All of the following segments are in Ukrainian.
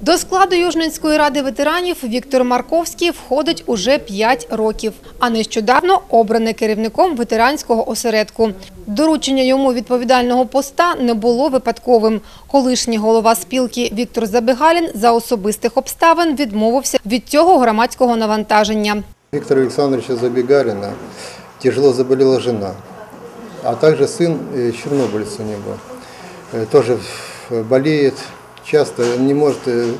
До складу Южненської ради ветеранів Віктор Марковський входить уже 5 років, а нещодавно обраний керівником ветеранського осередку. Доручення йому відповідального поста не було випадковим. Колишній голова спілки Віктор Забегалін за особистих обставин відмовився від цього громадського навантаження. Виктора Александровича Забегарина тяжело заболела жена, а также сын э, чернобыльец у него. Э, Тоже э, болеет, Часто не может э,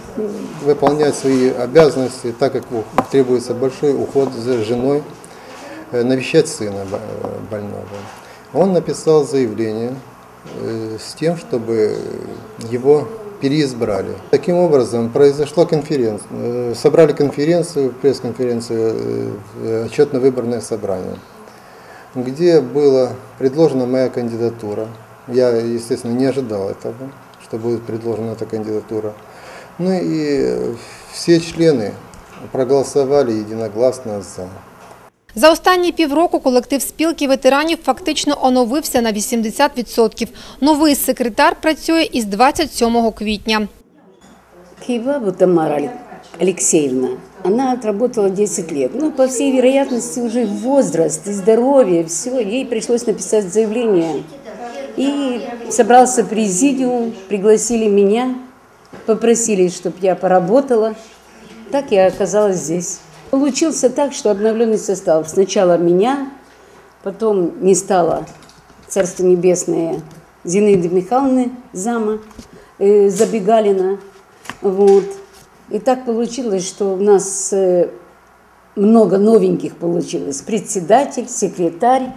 выполнять свои обязанности, так как требуется большой уход за женой, э, навещать сына э, больного. Он написал заявление с тем, чтобы его переизбрали. Таким образом, произошла конференция, собрали конференцию, пресс-конференцию, отчетно-выборное собрание, где была предложена моя кандидатура. Я, естественно, не ожидал этого, что будет предложена эта кандидатура. Ну и э, все члены проголосовали единогласно за. За останні півроку колектив спілки ветеранів фактично оновився на 80%. Новий секретар працює із 27 квітня. Киевабу Тамара Алексеевна, она отработала 10 лет. Ну, по всей вероятности, уже возраст и здоровье, все, ей пришлось написать заявление. И собрался президиум, пригласили меня, попросили, чтобы я поработала. Так я оказалась здесь. Получился так, что обновленный состав. Сначала меня, потом не стало Царство Небесное Зинаиды Михайловны, зама э, Забегалина. Вот. И так получилось, что у нас э, много новеньких получилось. Председатель, секретарь,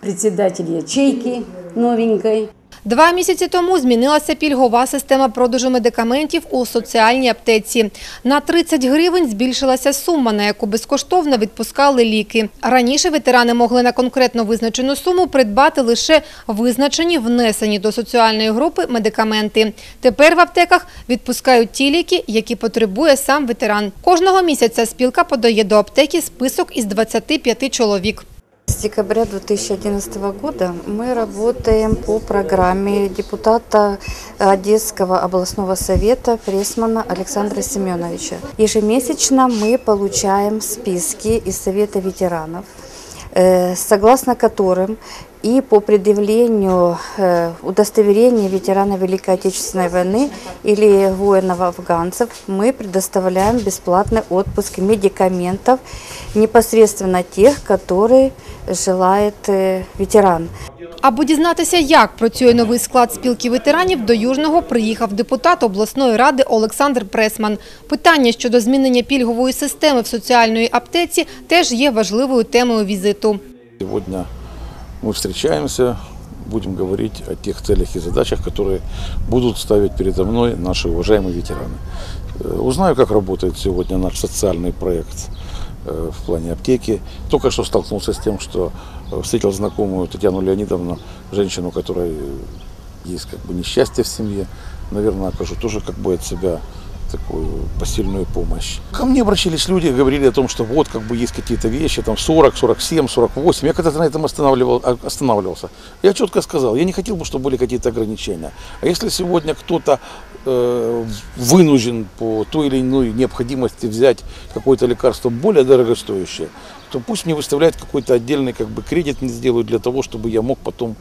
председатель ячейки новенькой. Два місяці тому змінилася пільгова система продажу медикаментів у соціальній аптеці. На 30 гривень збільшилася сума, на яку безкоштовно відпускали ліки. Раніше ветерани могли на конкретно визначену суму придбати лише визначені внесені до соціальної групи медикаменти. Тепер в аптеках відпускають ті ліки, які потребує сам ветеран. Кожного місяця спілка подає до аптеки список із 25 чоловік. С декабря 2011 года мы работаем по программе депутата Одесского областного совета Пресмана Александра Семеновича. Ежемесячно мы получаем списки из Совета ветеранов, согласно которым и по предъявлению э, удостоверения ветерана Великой Отечественной войны или воинов-афганцев мы предоставляем бесплатный отпуск медикаментов непосредственно тех, которые желает э, ветеран. Аби дізнатися, як працює новий склад спілки ветеранів, до Южного приїхав депутат обласної ради Олександр Пресман. Питання щодо змінення пільгової системи в соціальної аптеці теж є важливою темою візиту. Сегодня мы встречаемся, будем говорить о тех целях и задачах, которые будут ставить передо мной наши уважаемые ветераны. Э, Узнаю, как работает сегодня наш социальный проект э, в плане аптеки. Только что столкнулся с тем, что э, встретил знакомую Татьяну Леонидовну, женщину, у которой э, есть как бы несчастье в семье. Наверное, окажу тоже как бы от себя такую посильную помощь. Ко мне обращались люди, говорили о том, что вот как бы есть какие-то вещи, там 40, 47, 48. Я когда-то на этом останавливал, а- останавливался. Я четко сказал, я не хотел бы, чтобы были какие-то ограничения. А если сегодня кто-то э, вынужден по той или иной необходимости взять какое-то лекарство более дорогостоящее, то пусть мне выставляют какой-то отдельный как бы кредит мне сделают для того, чтобы я мог потом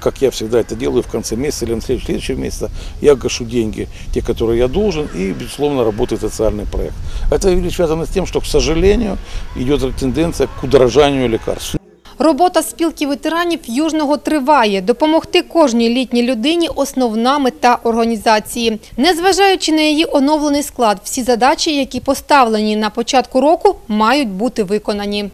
как я всегда это делаю в конце месяца или на следующем, следующем месяце, я гашу деньги, те, которые я должен, и, безусловно, работает социальный проект. Это ведь связано с тем, что, к сожалению, идет тенденция к удорожанию лекарств. Робота спілки ветеранів Южного триває. Допомогти кожній літній людині – основна мета організації. Незважаючи на її оновлений склад, всі задачі, які поставлені на початку року, мають бути виконані.